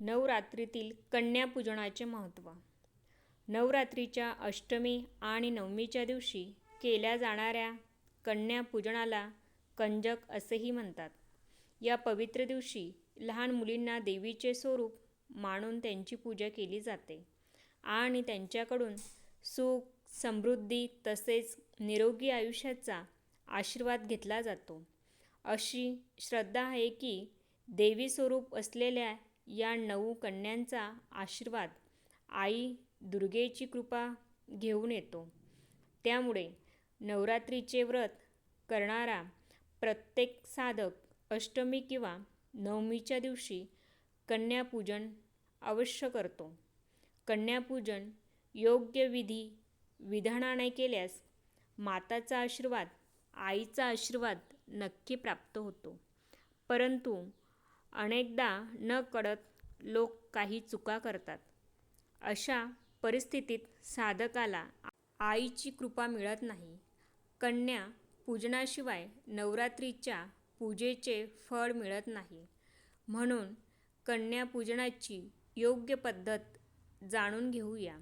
नवरात्रीतील कन्यापूजनाचे महत्त्व नवरात्रीच्या अष्टमी आणि नवमीच्या दिवशी केल्या जाणाऱ्या कन्यापूजनाला कंजक असेही म्हणतात. या पवित्र दिवशी लहान मुलींना देवीचे स्वरूप मानून त्यांची पूजा केली जाते आणि त्यांच्याकडून सुख, समृद्धी तसेच निरोगी आयुष्याचा आशीर्वाद घेतला जातो. अशी श्रद्धा आहे की देवी स्वरूप असलेल्या या नऊ कन्यांचा आशीर्वाद आई दुर्गेची कृपा घेऊन येतो. त्यामुळे नवरात्रीचे व्रत करणारा प्रत्येक साधक अष्टमी किंवा नवमीच्या दिवशी कन्यापूजन अवश्य करतो. कन्यापूजन योग्य विधी-विधानाने केल्यास माताचा आशीर्वाद, आईचा आशीर्वाद नक्की प्राप्त होतो. परंतु अनेकदा नकळत लोक काही चुका करतात. अशा परिस्थितीत साधकाला आईची कृपा मिळत नाही. कन्या पूजनाशिवाय नवरात्रीच्या पूजेचे फळ मिळत नाही. म्हणून कन्यापूजनाची योग्य पद्धत जाणून घेऊया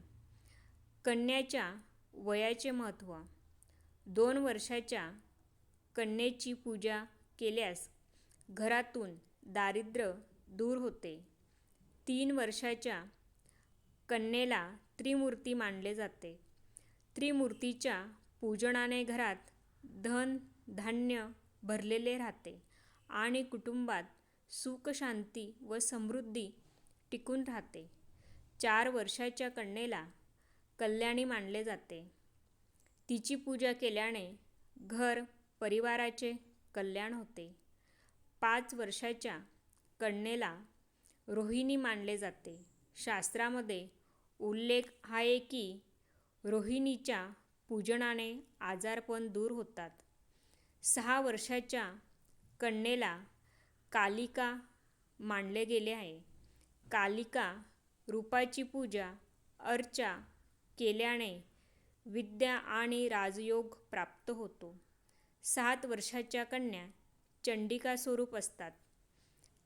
कन्याच्या वयाचे महत्त्व. दोन वर्षाच्या कन्येची पूजा केल्यास घरातून दारिद्र्य दूर होते. तीन वर्षाच्या कन्येला त्रिमूर्ती मानले जाते. त्रिमूर्तीच्या पूजनाने घरात धन-धान्य भरलेले राहते आणि कुटुंबात सुख, शांती व समृद्धी टिकून राहते. चार वर्षाच्या कन्येला कल्याणी मानले जाते. तिची पूजा केल्याने घर-परिवाराचे कल्याण होते. पाच वर्षाच्या कन्येला रोहिणी मानले जाते. शास्त्रामध्ये उल्लेख आहे की रोहिणीच्या पूजनाने आजारपण दूर होतात. सहा वर्षाच्या कन्येला कालिका मानले गेले आहे. कालिका रूपाची पूजा-अर्चा केल्याने विद्या आणि राजयोग प्राप्त होतो. सात वर्षाच्या कन्या चंडिका स्वरूप असतात.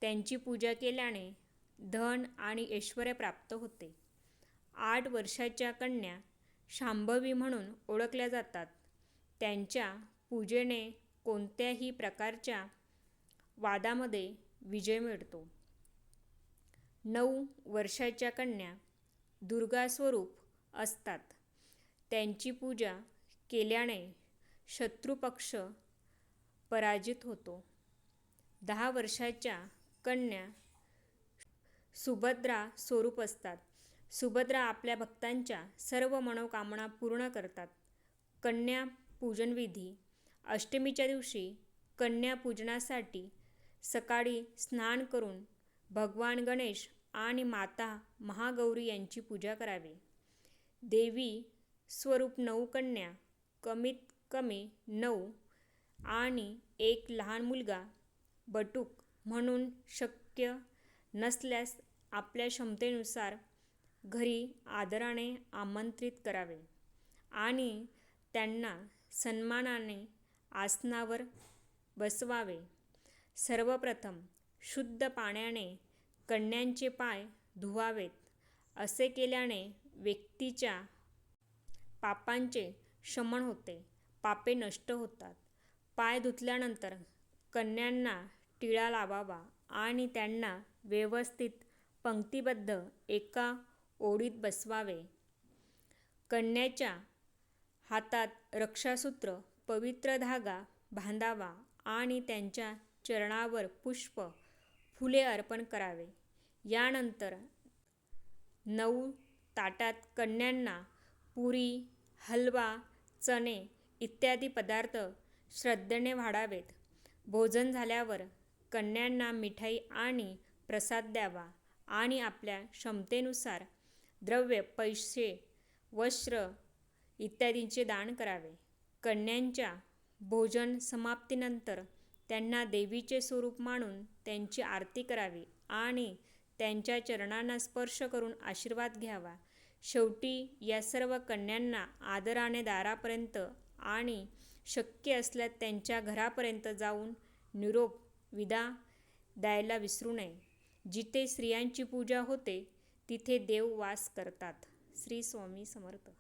त्यांची पूजा केल्याने धन आणि ऐश्वर्य प्राप्त होते. आठ वर्षाच्या कन्या शांभवी म्हणून ओळखल्या जातात. त्यांच्या पूजेने कोणत्याही प्रकारच्या वादामध्ये विजय मिळतो. नऊ वर्षाच्या कन्या दुर्गा स्वरूप असतात. त्यांची पूजा केल्याने शत्रुपक्ष पराजित होतो. दहा वर्षाच्या कन्या सुभद्रा स्वरूप असतात. सुभद्रा आपल्या भक्तांच्या सर्व मनोकामना पूर्ण करतात. कन्या पूजनविधी अष्टमीच्या दिवशी कन्या पूजनासाठी सकाळी स्नान करून भगवान गणेश आणि माता महागौरी यांची पूजा करावी. देवी स्वरूप नऊ कन्या, कमीत कमी नऊ आणि एक लहान मुलगा बटूक म्हणून शक्य नसल्यास आपल्या क्षमतेनुसार घरी आदराने आमंत्रित करावे आणि त्यांना सन्मानाने आसनावर बसवावे. सर्वप्रथम शुद्ध पाण्याने कन्यांचे पाय धुवावेत. असे केल्याने व्यक्तीच्या पापांचे शमन होते, पापे नष्ट होतात. पाय धुतल्यानंतर कन्यांना टिळा लावावा आणि त्यांना व्यवस्थित पंक्तीबद्ध एका ओळीत बसवावे. कन्याच्या हातात रक्षासूत्र, पवित्र धागा बांधावा आणि त्यांच्या चरणावर पुष्प, फुले अर्पण करावे. यानंतर नऊ ताटात कन्यांना पुरी, हलवा, चणे इत्यादी पदार्थ श्रद्धेने वाढावेत. भोजन झाल्यावर कन्यांना मिठाई आणि प्रसाद द्यावा आणि आपल्या क्षमतेनुसार द्रव्य, पैसे, वस्त्र इत्यादींचे दान करावे. कन्यांच्या भोजन समाप्तीनंतर त्यांना देवीचे स्वरूप मानून त्यांची आरती करावी आणि त्यांच्या चरणांना स्पर्श करून आशीर्वाद घ्यावा. शेवटी या सर्व कन्यांना आदराने दारापर्यंत आणि शक्य असल्यास त्यांच्या घरापर्यंत जाऊन निरोप, विदा द्यायला विसरू नये. जिथे स्त्रियांची पूजा होते तिथे देव वास करतात श्री स्वामी समर्थ